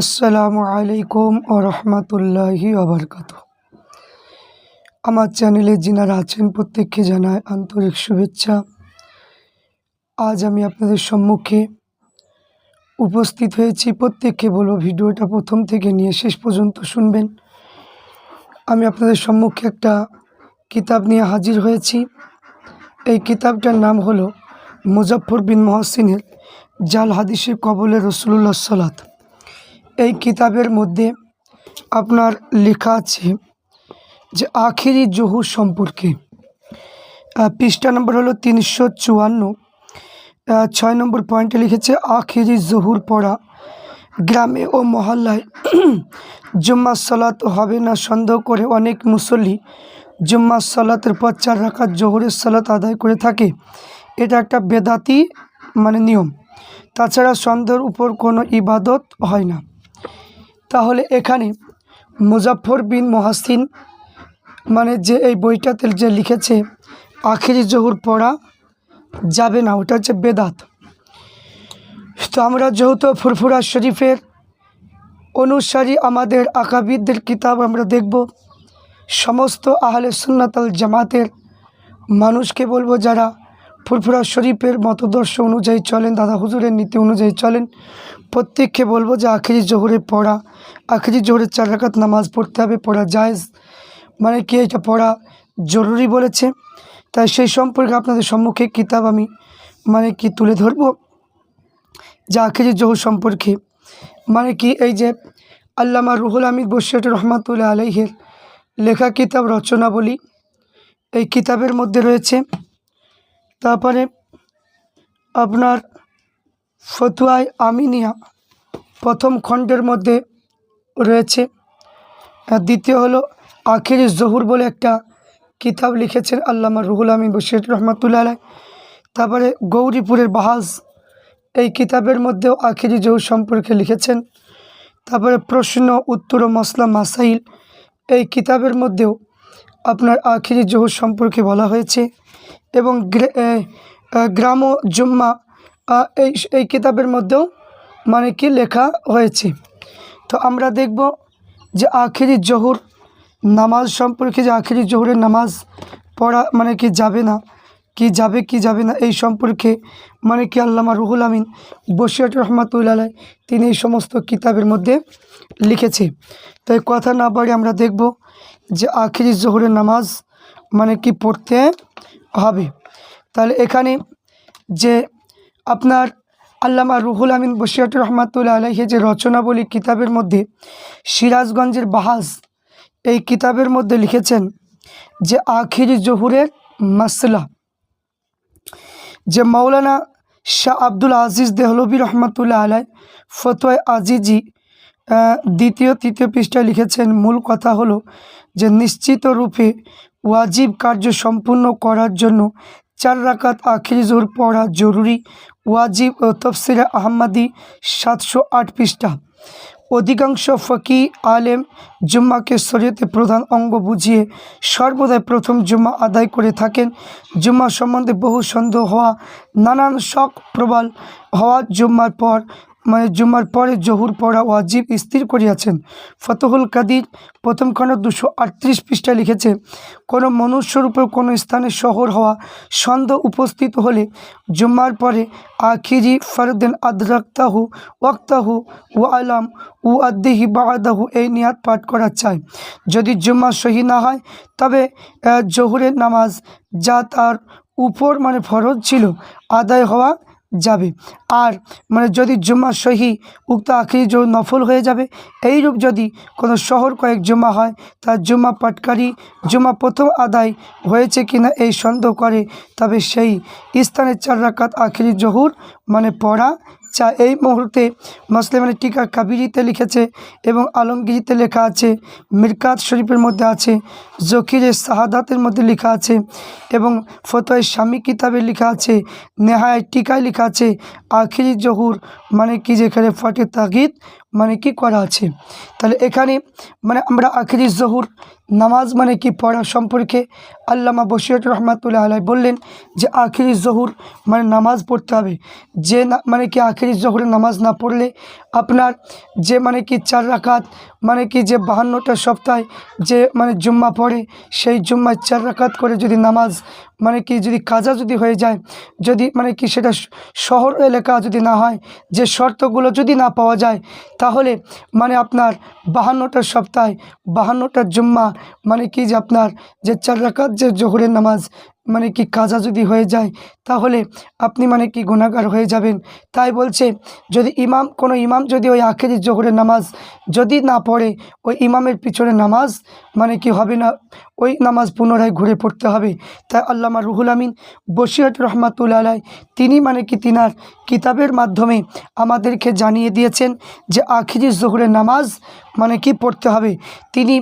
আসসালামু আলাইকুম ও রহমতুল্লাহি আবরকাত আমার চ্যানেলে যিনারা আছেন প্রত্যেককে জানায় আন্তরিক শুভেচ্ছা। আজ আমি আপনাদের সম্মুখে উপস্থিত হয়েছি। প্রত্যেককে বলব ভিডিওটা প্রথম থেকে নিয়ে শেষ পর্যন্ত শুনবেন। আমি আপনাদের সম্মুখে একটা কিতাব নিয়ে হাজির হয়েছি। এই কিতাবটার নাম হলো মুজফর বিন মহসিনের জাল হাদিসের কবলে রসুল্লাহ সালাত এই কিতাবের মধ্যে আপনার লেখা আছে যে আখেরি জহুর সম্পর্কে। পৃষ্ঠা নম্বর হলো তিনশো চুয়ান্ন। ছয় নম্বর পয়েন্টে লিখেছে, আখেরি জহুর পড়া গ্রামে ও মহল্লায় জুম্মা সালাত হবে না সন্দেহ করে অনেক মুসল্লি জুম্মা সলাতের পর চার রাখাত জোহরের সালাত আদায় করে থাকে। এটা একটা বেদাতি মানে নিয়ম। তাছাড়া সন্দেহের উপর কোনো ইবাদত হয় না। তাহলে এখানে মুজাফর বিন মহাসিন মানে যে এই বইটাতে যে লিখেছে, আখিরি জহুর পড়া যাবে না, ওটা হচ্ছে বেদাত। তো আমরা যেহেতু ফুরফুরা শরীফের অনুসারী, আমাদের আকাবিদদের কিতাব আমরা দেখব, সমস্ত আহলে সুন্নাতাল জামাতের মানুষকে বলব যারা ফুরফুরা শরীফের মতদর্শ অনুযায়ী চলেন, দাদা হুজুরের নীতি অনুযায়ী চলেন। প্রত্যেককে বলব যে আখেরি জোহরে পড়া, আখেরি জোহরের চার রাকাত নামাজ পড়তে হবে, পড়া জায়েজ। মানে কি এটা পড়া জরুরি বলেছে? তাই সেই সম্পর্কে আপনাদের সম্মুখে কিতাব আমি মানে কি তুলে ধরবো? যে আখেরি জোহর সম্পর্কে মানে কি এই যে আল্লামা রুহুল আমিদ বসিরট রহমাতুল্লাহ আলহের লেখা কিতাব রচনাবলী, এই কিতাবের মধ্যে রয়েছে তারপরে আপনার ফতুয়ায় আমিনিয়া প্রথম খণ্ডের মধ্যে রয়েছে। দ্বিতীয় হলো আখেরি জহুর বলে একটা কিতাব লিখেছেন আল্লামা রুহুল আমিন বশির রহমতুল্লাহ আলাই তারপরে গৌরীপুরের বাহাজ এই কিতাবের মধ্যেও আখেরি জহুর সম্পর্কে লিখেছেন। তারপরে প্রশ্ন, উত্তর ও মসলা মাসাইল এই কিতাবের মধ্যেও আপনার আখিরি জহুর সম্পর্কে বলা হয়েছে। এবং গ্রাম জুম্মা এই এই কিতাবের মধ্যেও মানে কি লেখা হয়েছে। তো আমরা দেখব যে আখিরি জহুর নামাজ সম্পর্কে, যে আখিরি জহুরের নামাজ পড়া মানে কি যাবে না, কি যাবে কি যাবে না, এই সম্পর্কে মানে কি আল্লামা রুহুল আমিন বসিয়াট রহমাতুল্লাহ তিনি এই সমস্ত কিতাবের মধ্যে লিখেছে। তাই কথা না বাড়ি আমরা দেখব যে আখিরি জোহরের নামাজ মানে কি পড়তে হবে। তাহলে এখানে যে আপনার আল্লামা রুহুল আমিন বসিয়াট রহমাতুল্লাহ আলাইহে যে রচনাবলী কিতাবের মধ্যে সিরাজগঞ্জের বাহাজ, এই কিতাবের মধ্যে লিখেছেন যে আখিরি জহুরের মাসলা, যে মৌলানা শাহ আব্দুল আজিজ দেহলবী রহমতুল্লাহ আলাই ফতোয় আজিজি দ্বিতীয়, তৃতীয় পৃষ্ঠায় লিখেছেন, মূল কথা হলো যে নিশ্চিত রূপে ওয়াজিব কার্য সম্পূর্ণ করার জন্য চার রাকাত আখিরি জোর পড়া জরুরি। ওয়াজিব ও তফসিরে আহম্মদি সাতশো আট পৃষ্ঠা। অধিকাংশ ফকি আলেম জুম্মাকে শরীয়তে প্রধান অঙ্গ বুঝিয়ে সর্বদাই প্রথম জুম্মা আদায় করে থাকেন। জুম্মা সম্বন্ধে বহু সন্দেহ হওয়া, নানান শখ প্রবল হওয়া জুম্মার পর মানে জুম্মার পরে জহুর পড়া ওয়াজিব স্থির করিয়াছেন। ফতহুল কাদির প্রথম খণ্ড দুশো আটত্রিশ পৃষ্ঠায় লিখেছে, কোনো মনুষ্যরূপে কোনো স্থানে শহর হওয়া সন্দেহ উপস্থিত হলে জুম্মার পরে আখিরি ফরদেন আদরাক্তাহু ওয়াক্তাহু ও আলাম উ আদ্দিহি বাদাহু এই নিয়াত পাঠ করা চায় যদি জুম্মা সহি না হয়, তবে জহুরের নামাজ যা তার উপর মানে ফরজ ছিল আদায় হওয়া যাবে। আর মানে যদি জুম্মা সহি উক্ত আখিরি জোর নফল হয়ে যাবে, এইরূপ যদি কোনো শহর কয়েক জুম্মা হয় তার জুম্মা পাটকারী, জুম্মা প্রথম আদায় হয়েছে কিনা এই সন্দেহ করে, তবে সেই স্থানে চার রাকাত আখিরি জহুর মানে পড়া চা এই মুহূর্তে মুসলিমের টিকা কাবিরিতে লিখেছে এবং আলমগিরিতে লেখা আছে, মিরকাত শরীফের মধ্যে আছে, জকিরে শাহাদাতের মধ্যে লেখা আছে এবং ফতোয় স্বামী কিতাবে লেখা আছে, নেহায় টিকায় লেখা আছে, আখিরি জহুর মানে কি যেখানে ফটে তাগিদ মানে কি করা আছে? তাহলে এখানে মানে আমরা আখিরি জহুর নামাজ মানে কি পড়া সম্পর্কে আল্লামা বসিরত রহমাতুল্লাহ আলাই বললেন যে আখিরি জহুর মানে নামাজ পড়তে হবে। যে মানে কি আখিরি জহুরের নামাজ না পড়লে আপনার যে মানে কি চার রাকাত মানে কি যে বাহান্নটা সপ্তাহে যে মানে জুম্মা পড়ে সেই জুম্মায় চার রাকাত করে যদি নামাজ মানে কি যদি কাজা যদি হয়ে যায়, যদি মানে কি সেটা শহর এলাকা যদি না হয়, যে শর্তগুলো যদি না পাওয়া যায় তাহলে মানে আপনার বাহান্নটা সপ্তাহে, বাহান্নটা জুম্মা মানে কি যে আপনার যে চার রাকাত যে জোহরের নামাজ মানে কি কাজা যদি হয়ে যায়, তাহলে আপনি মানে কি গুণাগার হয়ে যাবেন। তাই বলছে, যদি ইমাম, কোনো ইমাম যদি ওই আখেরি জোহরের নামাজ যদি না পড়ে, ওই ইমামের পিছনে নামাজ মানে কি হবে না, ওই নামাজ পুনরায় ঘুরে পড়তে হবে। তাই আল্লামা রুহুল আমিন বসিরত রহমাতুল্লা আলাই তিনি মানে কি তিনার কিতাবের মাধ্যমে আমাদেরকে জানিয়ে দিয়েছেন যে আখিরি জোহরের নামাজ মানে কি পড়তে হবে? তিনি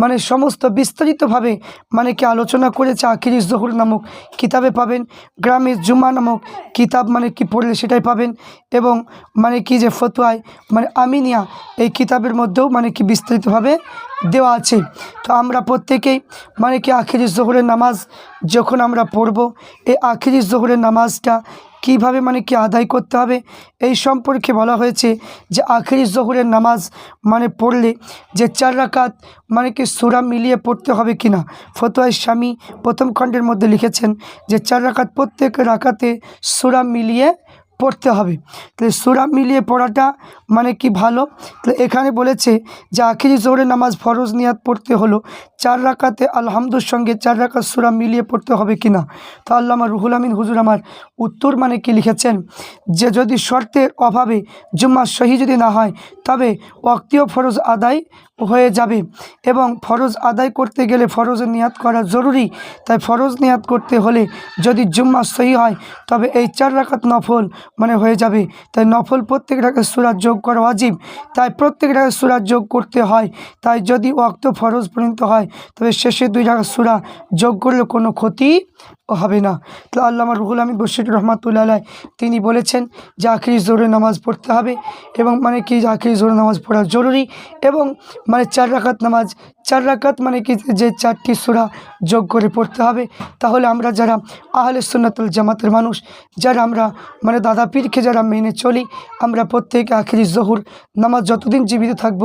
মানে সমস্ত বিস্তারিতভাবে মানে কি আলোচনা করেছে আখিরি জহুর নামক কিতাবে পাবেন গ্রামের জুমা নামক কিতাব মানে কি পড়লে সেটাই পাবেন এবং মানে কি যে ফতুয়ায় মানে আমিনিয়া এই কিতাবের মধ্যেও মানে কি বিস্তারিতভাবে দেওয়া আছে। তো আমরা প্রত্যেকেই মানে কি আখিরি জহুরের নামাজ যখন আমরা পড়ব, এই আখিরি জহুরের নামাজটা কীভাবে মানে কি আদায় করতে হবে? এই সম্পর্কে বলা হয়েছে যে আখেরি জহুরের নামাজ মানে পড়লে যে চার রাকাত মানে কি সুরা মিলিয়ে পড়তে হবে কি না ফতোয়াই স্বামী প্রথম খণ্ডের মধ্যে লিখেছেন যে চার রাকাত প্রত্যেক রাকাতে সুরা মিলিয়ে পড়তে হবে। তাহলে সুরা মিলিয়ে পড়াটা মানে কি ভালো? তাহলে এখানে বলেছে যে আখিরি জোহরের নামাজ ফরজ নিয়াত পড়তে হলো, চার রাকাতে আলহামদুর সঙ্গে চার রাকাত সুরা মিলিয়ে পড়তে হবে কি না তো আল্লামা রুহুল আমিন হুজুর আমার উত্তর মানে কি লিখেছেন? যে যদি শর্তের অভাবে জুম্মা সহি যদি না হয়, তবে অক্তীয় ফরজ আদায় হয়ে যাবে এবং ফরজ আদায় করতে গেলে ফরজের নিয়াত করা জরুরি। তাই ফরজ নিয়াত করতে হলে যদি জুম্মা সহি হয়, তবে এই চার রাকাত নফল মানে হয়ে যাবে। তাই নফল প্রত্যেক রাখাত সুরাত যোগ করা অজীব তাই প্রত্যেক রাখাত সুরাত যোগ করতে হয়। তাই যদি অক্ত ফরজ পর্যন্ত হয়, তবে শেষে দুই রাখাত সুরা যোগ করলে কোনো ক্ষতি হবে না। তো আল্লামা রুহুল আমিন বশির রহমাতুল্লাহ তিনি বলেছেন যে আখরি জোরে নামাজ পড়তে হবে এবং মানে কি যে আখরি জোরে নামাজ পড়া জরুরি এবং মানে চার রাকাত নামাজ, চার রাকাত মানে কি যে চারটি সুরা যোগ করে পড়তে হবে। তাহলে আমরা যারা আহলে সুন্নাতুল জামাতের মানুষ, যারা আমরা মানে দাদা পীরকে যারা মেনে চলি, আমরা প্রত্যেকে আখরি জহুর নামাজ যতদিন জীবিত থাকব,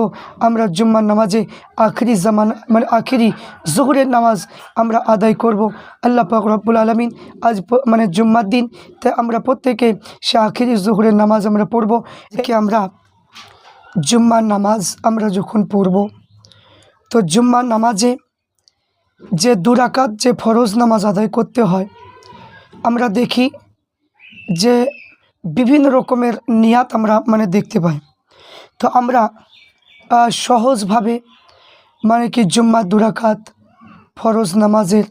আমরা জুম্মার নামাজে আখরি জামান মানে আখেরি জহুরের নামাজ আমরা আদায় করব। আল্লাহ পাক রব্বুল আলমিন আজ মানে জুম্মার দিন তাই আমরা প্রত্যেকে সে আখেরি জহুরের নামাজ আমরা পড়ব। একে আমরা জুম্মার নামাজ আমরা যখন পড়ব, তো জুম্মার নামাজে যে দুরাকাত যে ফরজ নামাজ আদায় করতে হয়, আমরা দেখি যে বিভিন্ন রকমের নিয়াত আমরা মানে দেখতে পাই। তো আমরা সহজভাবে মানে কি জুম্মা দুরাকাত ফরজ নামাজের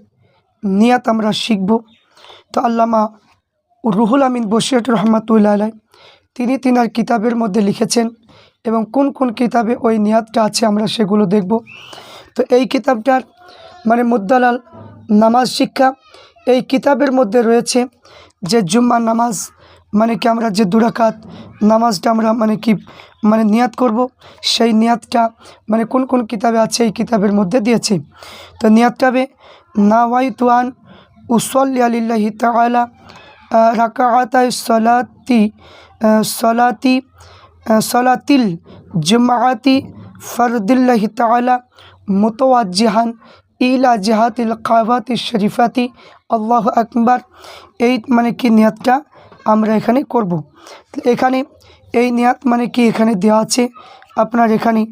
নিয়াত আমরা শিখব। তো আল্লামা রুহুল আমিন বসিরত রহমাতুল্লাহ আলাই তিনি তিনার কিতাবের মধ্যে লিখেছেন এবং কোন কোন কিতাবে ওই নিয়াতটা আছে আমরা সেগুলো দেখব। তো এই কিতাবটার মানে মুদ্দালাল নামাজ শিক্ষা এই কিতাবের মধ্যে রয়েছে যে জুম্মা নামাজ মানে কি আমরা যে দুরাকাত নামাজটা আমরা মানে কি মানে নিয়াত করব, সেই নিয়াতটা মানে কোন কোন কিতাবে আছে এই কিতাবের মধ্যে দিয়েছে। তো নিয়াতটা হবে নাওয়াই তুয়ান উসল্লি আলিল্লাহি তালা রাকাআতাই সলাতি সলাতি সলাতিল জুমাআতি ফরদিল্লাহি তালা মুতওয়াজ্জিহান ইলা জিহাতিল কাবাতি শরীফাতি। আল্লাহ আকবার। এই মানে কি নিয়াতটা আমরা এখানে করব। এখানে এই নিয়াত মানে কি এখানে দেওয়া আছে? আপনার এখানে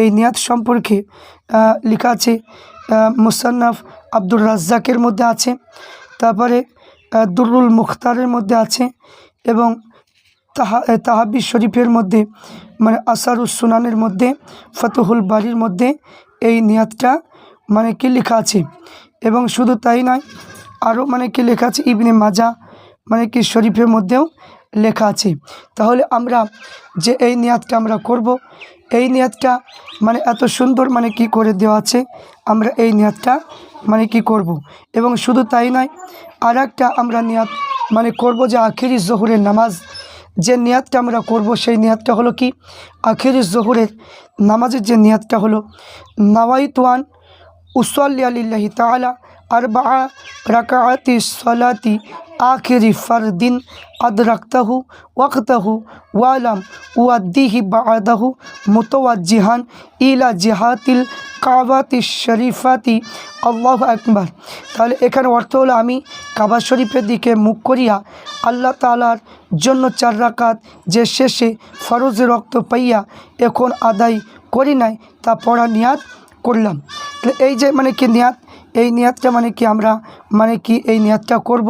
এই নিয়াত সম্পর্কে লেখা আছে মুসান্নাফ আব্দুর রাজ্জাকের মধ্যে আছে, তারপরে দুরুল মুখতারের মধ্যে আছে এবং তাহা তাহাবি শরীফের মধ্যে মানে আসারুস সুনানের মধ্যে, ফতহুল বাড়ির মধ্যে এই নিয়াতটা মানে কি লেখা আছে? এবং শুধু তাই নয় আরও মানে কি লেখা আছে? ইবনে মাজা মানে কি শরীফের মধ্যেও লেখা আছে। তাহলে আমরা যে এই নিয়াতটা আমরা করব, এই নিয়াতটা মানে এত সুন্দর মানে কি করে দেওয়া আছে, আমরা এই নিয়াতটা মানে কি করব? এবং শুধু তাই নয় আর একটা আমরা নিয়াত মানে করব যে আখেরি জহুরের নামাজ। যে নিয়াতটা আমরা করব, সেই নিয়াতটা হলো কি? আখেরি জহুরের নামাজের যে নিয়াতটা হলো, নাওয়াইতুয়ান উসল্লি আলিল্লাহি তালা আরবা রাকাতি সলাতি আখিরি ফারদিন আদরাক্তাহু ওয়াক্তাহু ওয়ালাম ওয়াদ্দিহি বাদাহু মুতওয়াজ্জিহান ইলা জিহাতিল কাবাতি শরীফাতি, আল্লাহ আকবার। তাহলে এখানে অর্থ হলো আমি কাবা শরীফের দিকে মুখ করিয়া আল্লাহ তালার জন্য চার রাকাত যে শেষে ফরজ রক্ত পাইয়া এখন আদায় করি নাই, তা পড়া নিয়াত করলাম। এই যে মানে কি নিয়াত? এই নিয়াতটা মানে কি আমরা মানে কি এই নিয়াতটা করব?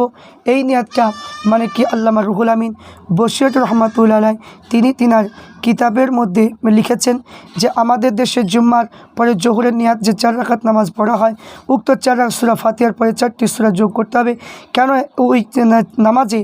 এই নিয়াতটা মানে কি আল্লামা রুহুল আমিন বসিরত রহমাতুল্লাহ তিনি তিনার কিতাবের মধ্যে লিখেছেন যে, আমাদের দেশে জুম্মার পরে জোহরের নিয়াত যে চার রাখাত নামাজ পড়া হয়, উক্ত চার রাখ সুরা ফাতিয়ার পরে চারটি সুরা যোগ করতে হবে। কেন ওই নামাজে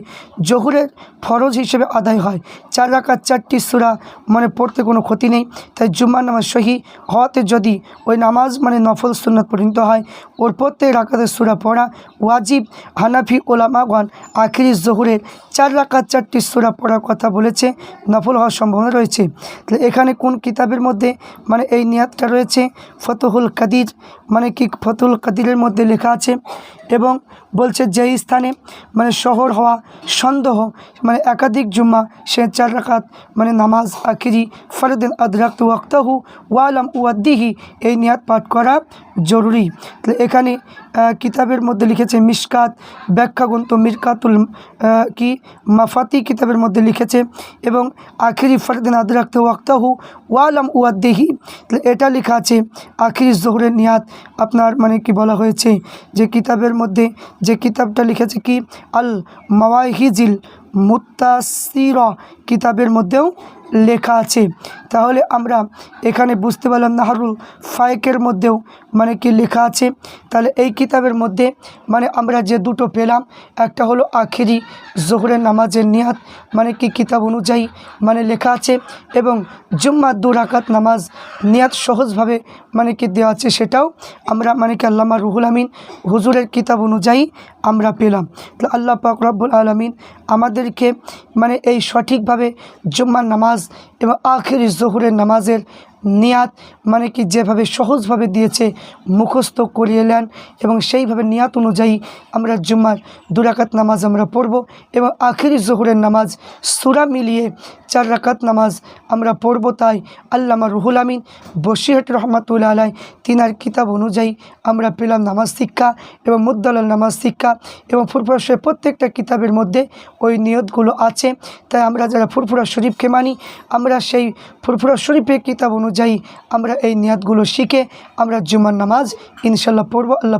জোহরের ফরজ হিসেবে আদায় হয়? চার রাখাত চারটি সুরা মানে পড়তে কোনো ক্ষতি নেই। তাই জুম্মার নামাজ সহি হওয়াতে যদি ওই নামাজ মানে নফল সুন্নত পরিণত হয়, ওর প্রত্যেক রাকাতের সুরা পড়া ওয়াজিব হানাফি ওলামাগণ আখিরি জহুরের চার রাকাত চারটি সুরা পড়ার কথা বলেছে। নফল হওয়ার সম্ভাবনা রয়েছে। তাহলে এখানে কোন কিতাবের মধ্যে মানে এই নিয়াতটা রয়েছে? ফতহুল কাদির মানে কি ফতুল কাদিরের মধ্যে লেখা আছে এবং বলছে যেই স্থানে মানে শহর হওয়া সন্দেহ মানে একাধিক জুম্মা, সে চার রাকাত মানে নামাজ, আখিরি ফরদিন আদরাক্ত ওয়াক্তাহু, ওয়ালাম উয়াদ্দিহি, এই নিয়াত পাঠ করা জরুরি। তাহলে এখানে কিতাবের মধ্যে লিখেছে মিসকাত ব্যাখ্যাগ্রন্থ মিরকাতুল কি, মাফাতি কিতাবের মধ্যে লিখেছে, এবং আখিরি ফরদিন আদরাক্ত ওয়াক্তাহু ওয়ালাম উয়াদ্দিহি। এটা লেখা আছে আখিরি জোহরের নিয়াত। আপনার মানে কি বলা হয়েছে যে কিতাবের মধ্যে, যে কিতাবটা লিখেছে কি? আল মাওয়াহিজিল মুত্তাসির কিতাবের মধ্যেও লেখা আছে। তাহলে আমরা এখানে বুঝতে পারলাম নাহারুল ফায়েকের মধ্যেও মানে কি লেখা আছে। তাহলে এই কিতাবের মধ্যে মানে আমরা যে দুটো পেলাম, একটা হলো আখেরি জোহরের নামাজের নিয়াত মানে কি কিতাব অনুযায়ী মানে লেখা আছে, এবং জুম্মার দু রাকাত নামাজ নিয়াত সহজভাবে মানে কি দেওয়া আছে সেটাও আমরা মানে কি আল্লামা রুহুল আমিন হুজুরের কিতাব অনুযায়ী আমরা পেলাম। তো আল্লাহ পাক রব্বুল আলমিন আমাদেরকে মানে এই সঠিকভাবে জুম্মার নামাজ এবং আখের জহুরের নামাজের নিয়াত মানে কি যেভাবে সহজভাবে দিয়েছে, মুখস্থ করিয়ে নেন এবং সেইভাবে নিয়াত অনুযায়ী আমরা জুম্মার দুরাকাত নামাজ আমরা পড়ব এবং আখেরি জোহরের নামাজ সুরা মিলিয়ে চার রাকাত নামাজ আমরা পড়ব। তাই আল্লামা রুহুল আমিন বসিরহাট রহমাতুল্লা আলাই তিনার কিতাব অনুযায়ী আমরা পেলাম নামাজ শিক্ষা এবং মুদ্দালাল নামাজ শিক্ষা এবং ফুরফুরা প্রত্যেকটা কিতাবের মধ্যে ওই নিয়তগুলো আছে। তাই আমরা যারা ফুরফুরা শরীফকে মানি, আমরা সেই ফুরফুরা শরীফের কিতাব অনুযায়ী আমরা এই নিয়াতগুলো শিখে আমরা জুমার নামাজ ইনশাল্লাহ পড়ব আল্লাহ